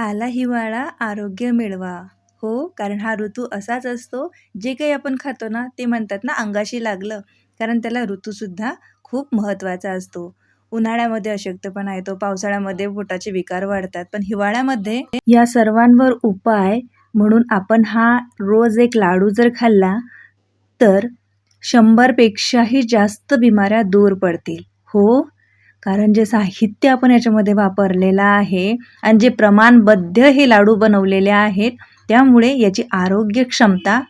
आला हिवाळा आरोग्य मिळवा. हो कारण हा ऋतू असाच असतो. जे काही आपण खातो ना ते म्हणतात ना अंगाशी लागलं. कारण त्याला ऋतूसुद्धा खूप महत्त्वाचा असतो. उन्हाळ्यामध्ये अशक्तपणा येतो पावसाळ्यामध्ये पोटाचे विकार वाढतात. पण हिवाळ्यामध्ये या सर्वांवर उपाय म्हणून आपण हा रोज एक लाडू जर खाल्ला तर शंभरपेक्षाही जास्त बिमाऱ्या दूर पडतील. हो कारण जे साहित्य आपण याच्यामध्ये वापरलेलं आहे आणि जे प्रमाणबद्ध हे लाडू बनवलेले आहेत त्यामुळे याची आरोग्य क्षमता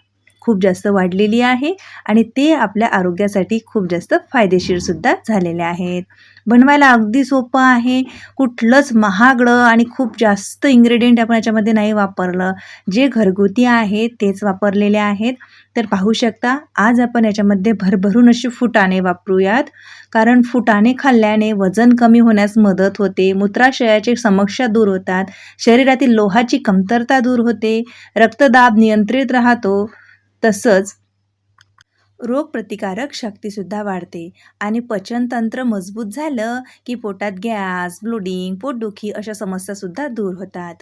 खूप जास्त वाढलेली आहे आणि ते आपल्या आरोग्यासाठी खूप जास्त फायदेशीरसुद्धा झालेले आहेत. बनवायला अगदी सोपं आहे. कुठलंच महागडं आणि खूप जास्त इन्ग्रेडियंट आपण याच्यामध्ये नाही वापरलं. जे घरगुती आहे तेच वापरलेले आहेत. तर पाहू शकता आज आपण याच्यामध्ये भरभरून अशी फुटाणे वापरूयात. कारण फुटाणे खाल्ल्याने वजन कमी होण्यास मदत होते मूत्राशयाची समस्या दूर होतात शरीरातील लोहाची कमतरता दूर होते रक्तदाब नियंत्रित राहतो तसंच रोगप्रतिकारक शक्तीसुद्धा वाढते. आणि पचनतंत्र मजबूत झालं की पोटात गॅस ब्लोडिंग पोटदुखी अशा समस्यासुद्धा दूर होतात.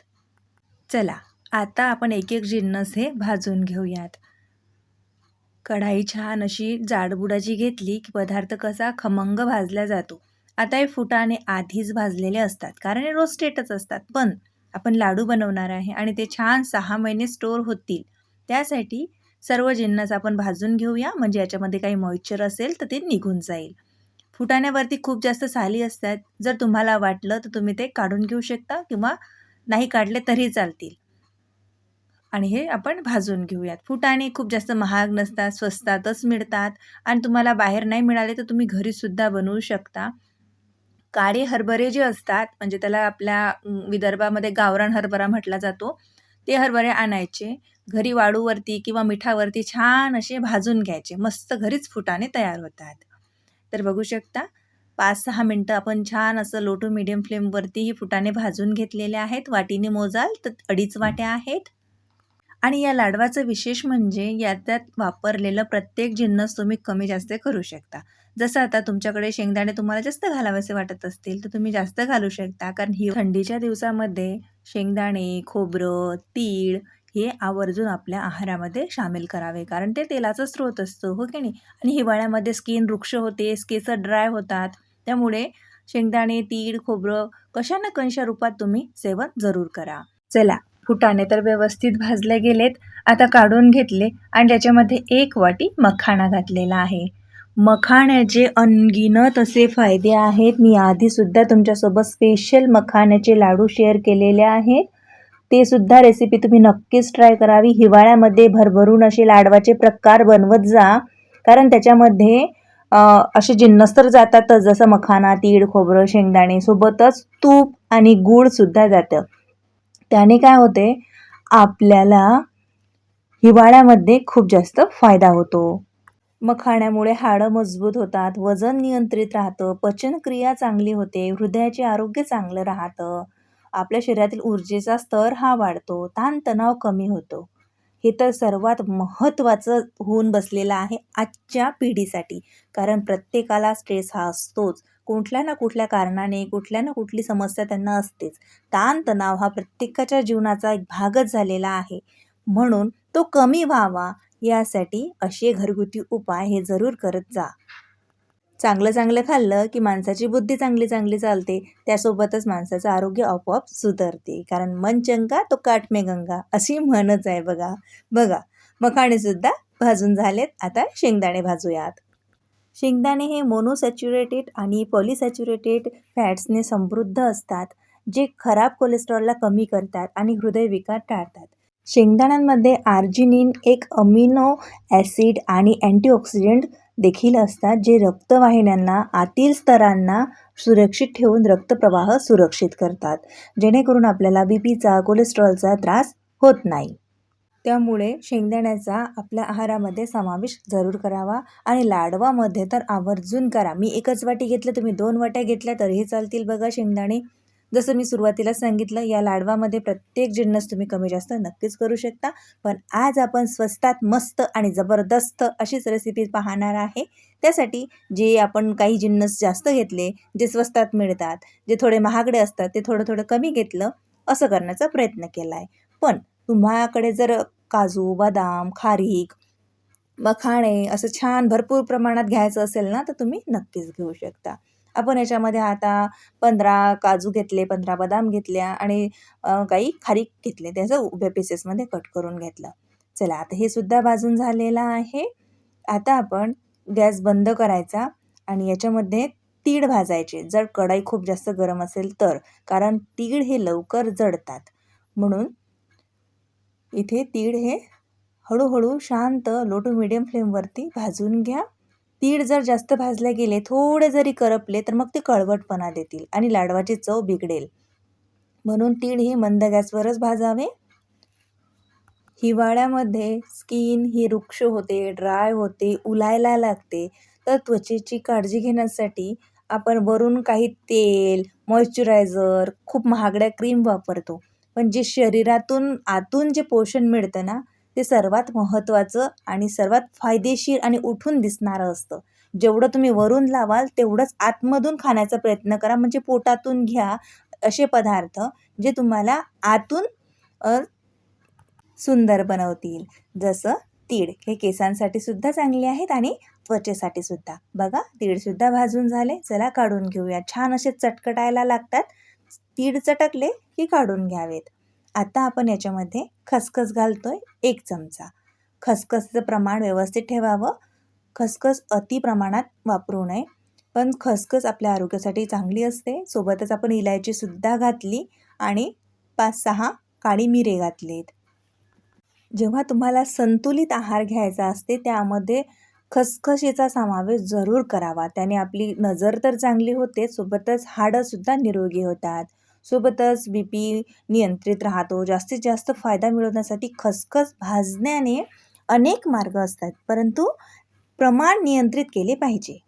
चला आता आपण एक एक जिन्नस हे भाजून घेऊयात. कढाई छान अशी जाडबुडाची घेतली की पदार्थ कसा खमंग भाजला जातो. आता हे फुटाने आधीच भाजलेले असतात कारण हे रोस्टेटच असतात. पण आपण लाडू बनवणार आहे आणि ते छान सहा महिने स्टोअर होतील. त्यासाठी सर्व जिन्नस आपण भाजून घेऊया. म्हणजे याच्यामध्ये काही मॉइश्चर असेल तर ते निघून जाईल. फुटाण्यावरती खूप जास्त साली असतात. जर तुम्हाला वाटलं तर तुम्ही ते काढून घेऊ शकता किंवा नाही काढले तरी चालतील. आणि हे आपण भाजून घेऊयात. फुटाणे खूप जास्त महाग नसतात स्वस्तातच मिळतात आणि तुम्हाला बाहेर नाही मिळाले तर तुम्ही घरीसुद्धा बनवू शकता. काळे हरभरे जे असतात म्हणजे त्याला आपल्या विदर्भामध्ये गावरान हरभरा म्हटला जातो ते हरभरे आणायचे. घरी वाळूवरती किंवा मिठावरती छान असे भाजून घ्यायचे. मस्त घरीच फुटाने तयार होतात. तर बघू शकता पाच सहा मिनटं आपण छान असं लो टू मिडियम फ्लेमवरती ही फुटाने भाजून घेतलेले आहेत. वाटीने मोजाल तर अडीच वाट्या आहेत. आणि या लाडवाचं विशेष म्हणजे याच्यात वापरलेलं प्रत्येक जिन्नस तुम्ही कमी जास्त करू शकता. जसं आता तुमच्याकडे शेंगदाणे तुम्हाला जास्त घालावेसे वाटत असतील तर तुम्ही जास्त घालू शकता. कारण ही थंडीच्या दिवसामध्ये शेंगदाणे खोबरं तीळ हे आवर्जून आपल्या आहारामध्ये सामील करावे. कारण ते तेलाचा स्रोत असतो हो की नाही? आणि हिवाळ्यामध्ये स्किन वृक्ष होते केस ड्राय होतात. त्यामुळे शेंगदाणे तीळ खोबरं कशा ना कशा रूपात तुम्ही सेवन जरूर करा. चला फुटाणे तर व्यवस्थित भाजले गेलेत. आता काढून घेतले आणि त्याच्यामध्ये एक वाटी मखाणा घातलेला आहे. मखाण्याचे अनगिनत असे फायदे आहेत. मी आधीसुद्धा तुमच्यासोबत स्पेशल मखाण्याचे लाडू शेअर केलेले आहेत. ते सुद्धा रेसिपी तुम्ही नक्कीच ट्राय करावी. हिवाळ्यामध्ये भरभरून असे लाडवाचे प्रकार बनवत जा. कारण त्याच्यामध्ये असे जिन्नस तर जातातच. जसं मखाना तीळ खोबरं शेंगदाणे सोबतच तूप आणि गूळसुद्धा जातं. त्याने काय होते? आपल्याला हिवाळ्यामध्ये खूप जास्त फायदा होतो. मखाण्यामुळे हाडं मजबूत होतात वजन नियंत्रित राहतं पचनक्रिया चांगली होते हृदयाचे आरोग्य चांगलं राहतं. आपल्या शरीरातील ऊर्जेचा स्तर हा वाढतो ताणतणाव कमी होतो. हे तर सर्वात महत्त्वाचं होऊन बसलेलं आहे आजच्या पिढीसाठी. कारण प्रत्येकाला स्ट्रेस हा असतोच. कुठल्या ना कुठल्या कारणाने कुठल्या ना कुठली समस्या त्यांना असतेच. ताणतणाव हा प्रत्येकाच्या जीवनाचा एक भागच झालेला आहे. म्हणून तो कमी व्हावा यासाठी असे घरगुती उपाय हे जरूर करत जा. चांगलं चांगलं खाल्लं की माणसाची बुद्धी चांगली चांगली चालते. त्यासोबतच माणसाचं आरोग्य आपोआप सुधारते. कारण मन चंगा तो काटमे गंगा अशी म्हणच आहे बघा. बघा मखाणेसुद्धा भाजून झालेत. आता शेंगदाणे भाजूयात. शेंगदाणे हे मोनोसॅच्युरेटेड आणि पॉलिसॅच्युरेटेड फॅट्सने समृद्ध असतात जे खराब कोलेस्ट्रॉलला कमी करतात आणि हृदयविकार टाळतात. शेंगदाण्यांमध्ये आर्जिनिन एक अमिनो ॲसिड आणि अँटीऑक्सिडंट देखील असतात जे रक्तवाहिन्यांना आतील स्तरांना सुरक्षित ठेवून रक्तप्रवाह सुरक्षित करतात. जेणेकरून आपल्याला बी पीचा कोलेस्ट्रॉलचा त्रास होत नाही. त्यामुळे शेंगदाण्याचा आपल्या आहारामध्ये समावेश जरूर करावा आणि लाडवामध्ये तर आवर्जून करा. मी एकच वाटी घेतलं तुम्ही दोन वाट्या घेतल्या तरीही चालतील बघा शेंगदाणे. जसं मी सुरुवातीला सांगितलं या लाडवामध्ये प्रत्येक जिन्नस तुम्ही कमी जास्त नक्कीच करू शकता. पण आज आपण स्वस्तात मस्त आणि जबरदस्त अशीच रेसिपी पाहणार आहे. त्यासाठी जे आपण काही जिन्नस जास्त घेतले जे स्वस्तात मिळतात जे थोडे महागडे असतात ते थोडं थोडं कमी घेतलं असं करण्याचा प्रयत्न केला आहे पण तुम्हाकडे जर काजू बदाम खारीक मखाणे असं छान भरपूर प्रमाणात घ्यायचं असेल ना तर तुम्ही नक्कीच घेऊ शकता. आपण याच्यामध्ये आता पंधरा काजू घेतले पंधरा बदाम घेतल्या आणि काही खारीक घेतले. त्याचं उभ्या पीसेसमध्ये कट करून घेतलं. चला आता हे सुद्धा भाजून झालेलं आहे. आता आपण गॅस बंद करायचा आणि याच्यामध्ये तीळ भाजायचे. जर कढाई खूप जास्त गरम असेल तर कारण तीळ हे लवकर जडतात. म्हणून इथे तीळ हे हळूहळू शांत लो टू मिडियम फ्लेमवरती भाजून घ्या. तीळ जर जास्त भाजले गेले थोडे जरी करपले तर मग ते कळवटपणा देतील आणि लाडवाची चव बिघडेल. म्हणून तीळ हे मंद गॅसवरच भाजावे. हिवाळ्यामध्ये स्किन ही वृक्ष होते ड्राय होते उलायला लागते. तर त्वचेची काळजी घेण्यासाठी आपण वरून काही तेल मॉइश्चरायझर खूप महागड्या क्रीम वापरतो. पण जे शरीरातून आतून जे पोषण मिळतं ना ते सर्वात महत्त्वाचं आणि सर्वात फायदेशीर आणि उठून दिसणारं असतं. जेवढं तुम्ही वरून लावाल तेवढंच आतमधून खाण्याचा प्रयत्न करा. म्हणजे पोटातून घ्या असे पदार्थ जे तुम्हाला आतून सुंदर बनवतील. जसं तीळ. हे केसांसाठी सुद्धा चांगले आहेत आणि त्वचेसाठी सुद्धा. बघा तीळसुद्धा भाजून झाले. चला काढून घेऊया. छान असे चटकटायला लागतात. तीळ चटकले की काढून घ्यावेत. आता आपण याच्यामध्ये खसखस घालतो आहे एक चमचा. खसखसचं प्रमाण व्यवस्थित ठेवावं. खसखस अति प्रमाणात वापरू नये. पण खसखस आपल्या आरोग्यासाठी चांगली असते. सोबतच आपण इलायचीसुद्धा घातली आणि पाच सहा काळी मिरे घातलीत. जेव्हा तुम्हाला संतुलित आहार घ्यायचा असते त्यामध्ये खसखशीचा समावेश जरूर करावा. त्याने आपली नजर तर चांगली होते सोबतच हाडंसुद्धा निरोगी होतात. सोबतच बी पी नियंत्रित राहतो. जास्तीत जास्त फायदा मिळवण्यासाठी खसखस भाजण्याने अनेक मार्ग असतात परंतु प्रमाण नियंत्रित केले पाहिजे.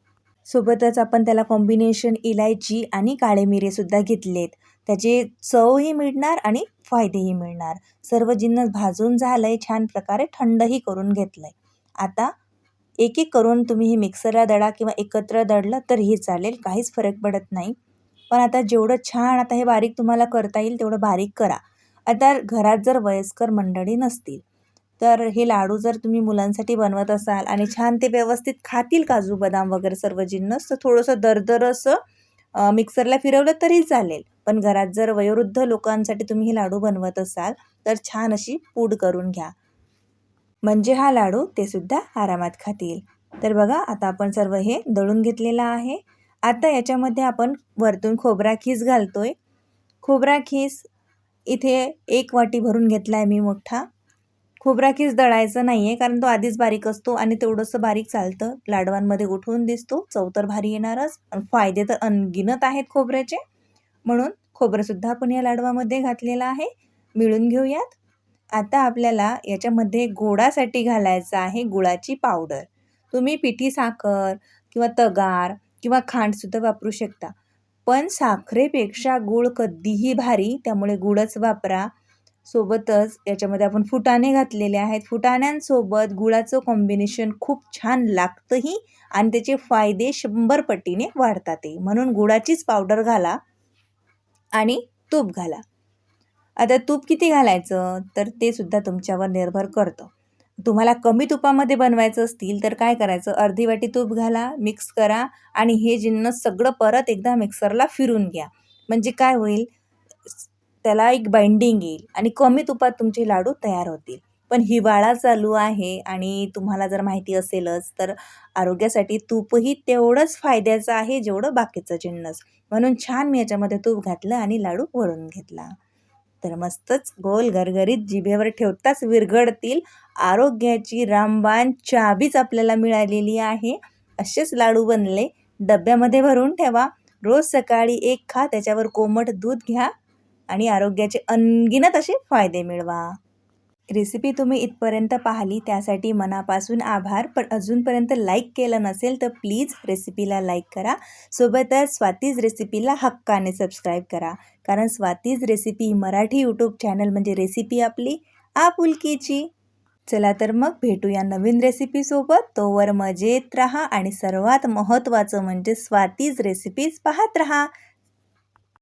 सोबतच आपण त्याला कॉम्बिनेशन इलायची आणि काळे मिरेसुद्धा घेतलेत. त्याचे चवही मिळणार आणि फायदेही मिळणार. सर्व जिन्नस भाजून झालं आहे छान प्रकारे थंडही करून घेतलं आहे आता एक एक करून तुम्ही हे मिक्सरला दडा किंवा एकत्र दडलं तरीही चालेल काहीच फरक पडत नाही. पण आता जेवढं छान आता हे बारीक तुम्हाला करता येईल तेवढं बारीक करा. आता घरात जर वयस्कर मंडळी नसतील तर हे लाडू जर तुम्ही मुलांसाठी बनवत असाल आणि छान ते व्यवस्थित खातील काजू बदाम वगैरे सर्व जिन्नस तर थोडंसं दरदर असं मिक्सरला फिरवलं तरी चालेल. पण घरात जर वयोवृद्ध लोकांसाठी तुम्ही हे लाडू बनवत असाल तर छान अशी पूड करून घ्या. म्हणजे हा लाडू ते सुद्धा आरामात खातील. तर बघा आता आपण सर्व हे दळून घेतलेलं आहे. आता याच्यामध्ये आपण वरतून खोबरा खीस घालतो आहे खोबरा खीस इथे एक वाटी भरून घेतला आहे मी मोठा. खोबरा खीस दळायचं नाही आहे कारण तो आधीच बारीक असतो आणि तेवढंसं बारीक चालतं. लाडवांमध्ये उठवून दिसतो चव भारी येणारच. फायदे तर अनगिनत आहेत खोबऱ्याचे. म्हणून खोबरंसुद्धा आपण या लाडवामध्ये घातलेलं आहे. मिळून घेऊयात. आता आपल्याला याच्यामध्ये गोडासाठी घालायचं आहे गुळाची पावडर. तुम्ही पिठी साखर किंवा तगार किंवा खांडसुद्धा वापरू शकता. पण साखरेपेक्षा गूळ कधीही भारी त्यामुळे गुळच वापरा. सोबतच याच्यामध्ये आपण फुटाणे घातलेले आहेत. फुटाण्यांसोबत गुळाचं कॉम्बिनेशन खूप छान लागतंही आणि त्याचे फायदे शंभर पटीने वाढतातही म्हणून गुळाचीच पावडर घाला आणि तूप घाला. आता तूप किती घालायचं? तर ते सुद्धा तुमच्यावर निर्भर करतं. तुम्हाला कमी तुपामध्ये बनवायचं असतील तर काय करायचं? अर्धी वाटी तूप घाला मिक्स करा आणि हे जिन्नस सगळं परत एकदा मिक्सरला फिरून घ्या. म्हणजे काय होईल? त्याला एक बाइंडिंग येईल आणि कमी तुपात तुमचे लाडू तयार होतील. पण हिवाळा चालू आहे आणि तुम्हाला जर माहिती असेलच तर आरोग्यासाठी तूपही तेवढंच फायद्याचं आहे जेवढं बाकीचं जिन्नस म्हणून छान मी याच्यामध्ये तूप घातलं आणि लाडू वळून घेतला. तर मस्तच गोल गरगरीत जिभेवर ठेवताच विरघडतील आरोग्याची रामबाण चाबीच आपल्याला मिळालेली आहे. असेच लाडू बनले. डब्यामध्ये भरून ठेवा. रोज सकाळी एक खा त्याच्यावर कोमट दूध घ्या आणि आरोग्याचे अनगिनत असे फायदे मिळवा. रेसिपी तुम्ही इथपर्यंत पाहिली त्यासाठी मनापासून आभार. पण अजूनपर्यंत लाईक केलं नसेल तर प्लीज रेसिपीला लाईक करा. सोबतच स्वातीज रेसिपीला हक्काने सबस्क्राईब करा. कारण Swati's recipe Marathi YouTube channel म्हणजे रेसिपी आपली आपुलकीची चला तर मग भेटूया नवीन रेसिपीसोबत तोवर मजेत राहा आणि सर्वात महत्त्वाचं म्हणजे स्वातीज रेसिपीज पाहत राहा.